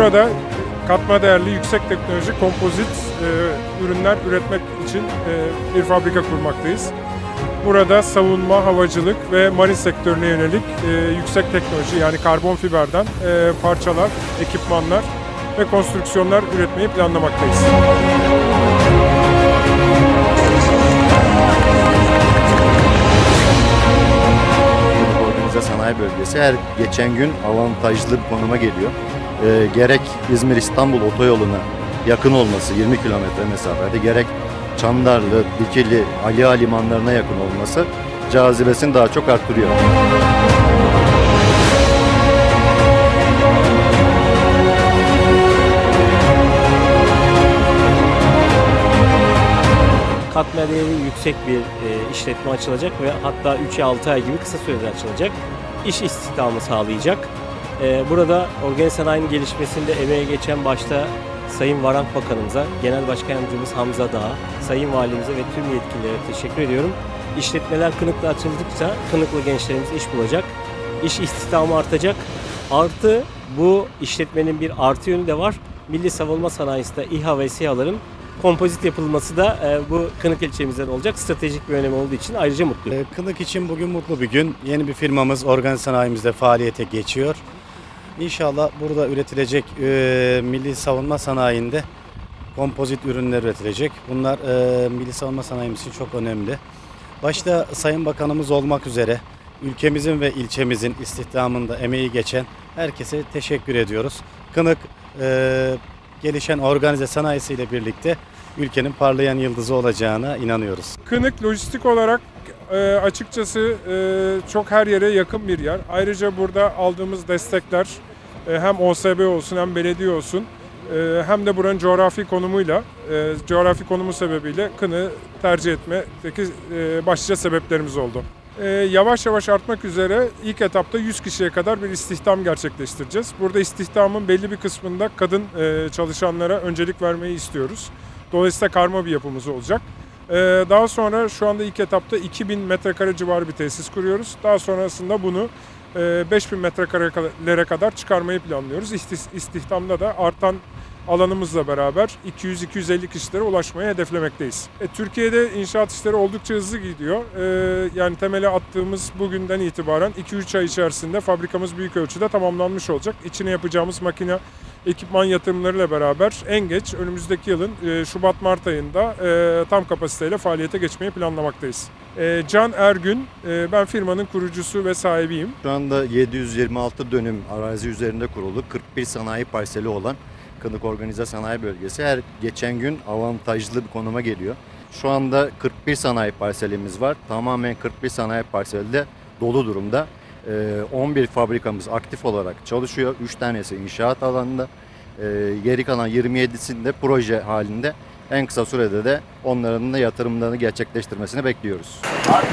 Burada katma değerli yüksek teknoloji kompozit e, ürünler üretmek için e, bir fabrika kurmaktayız. Burada savunma, havacılık ve marin sektörüne yönelik e, yüksek teknoloji yani karbon fiberden e, parçalar, ekipmanlar ve konstrüksiyonlar üretmeyi planlamaktayız. Organize sanayi bölgesi her geçen gün avantajlı bir konuma geliyor. Ee, gerek İzmir-İstanbul otoyoluna yakın olması 20 kilometre mesafede gerek Çandarlı, Dikili, Ali Ağa limanlarına yakın olması cazibesini daha çok arttırıyor. katma değeri yüksek bir e, işletme açılacak ve hatta 3'e 6 ay gibi kısa sürede açılacak. İş istihdamı sağlayacak. E, burada organize sanayinin gelişmesinde emeğe geçen başta Sayın Varank Bakanımıza, Genel Başkan Yardımcımız Hamza Dağ, Sayın Valimize ve tüm yetkililere teşekkür ediyorum. İşletmeler Kınık'ta açıldıkça Kınıklı gençlerimiz iş bulacak. İş istihdamı artacak. Artı bu işletmenin bir artı yönü de var. Milli savunma sanayisinde İHA ve SİHA'ların kompozit yapılması da e, bu Kınık ilçemizden olacak. Stratejik bir önemi olduğu için ayrıca mutluyum. Ee, Kınık için bugün mutlu bir gün. Yeni bir firmamız organize sanayimizde faaliyete geçiyor. İnşallah burada üretilecek e, milli savunma sanayinde kompozit ürünler üretilecek. Bunlar e, milli savunma sanayimiz için çok önemli. Başta Sayın Bakanımız olmak üzere ülkemizin ve ilçemizin istihdamında emeği geçen herkese teşekkür ediyoruz. Kınık e, gelişen organize sanayisiyle birlikte ülkenin parlayan yıldızı olacağına inanıyoruz. Kınık lojistik olarak e, açıkçası e, çok her yere yakın bir yer. Ayrıca burada aldığımız destekler hem OSB olsun hem belediye olsun e, hem de buranın coğrafi konumuyla, e, coğrafi konumu sebebiyle Kınık'ı tercih etmedeki e, başlıca sebeplerimiz oldu. E, yavaş yavaş artmak üzere ilk etapta 100 kişiye kadar bir istihdam gerçekleştireceğiz. Burada istihdamın belli bir kısmında kadın e, çalışanlara öncelik vermeyi istiyoruz. Dolayısıyla karma bir yapımız olacak. Daha sonra şu anda ilk etapta 2000 metrekare civarı bir tesis kuruyoruz. Daha sonrasında bunu e, 5000 metrekarelere kadar çıkarmayı planlıyoruz. İsti- İstihdamda da artan alanımızla beraber 200-250 kişilere ulaşmayı hedeflemekteyiz. E, Türkiye'de inşaat işleri oldukça hızlı gidiyor. E, yani temele attığımız bugünden itibaren 2-3 ay içerisinde fabrikamız büyük ölçüde tamamlanmış olacak. İçine yapacağımız makine ekipman yatırımlarıyla beraber en geç önümüzdeki yılın e, Şubat-Mart ayında e, tam kapasiteyle faaliyete geçmeyi planlamaktayız. E, Can Ergün, e, ben firmanın kurucusu ve sahibiyim. Şu anda 726 dönüm arazi üzerinde kurulu 41 sanayi parseli olan Kınık Organize Sanayi Bölgesi her geçen gün avantajlı bir konuma geliyor. Şu anda 41 sanayi parselimiz var. Tamamen 41 sanayi parseli de dolu durumda. Ee, 11 fabrikamız aktif olarak çalışıyor. 3 tanesi inşaat alanında. Ee, geri kalan 27'sinde proje halinde en kısa sürede de onların da yatırımlarını gerçekleştirmesini bekliyoruz. Abi,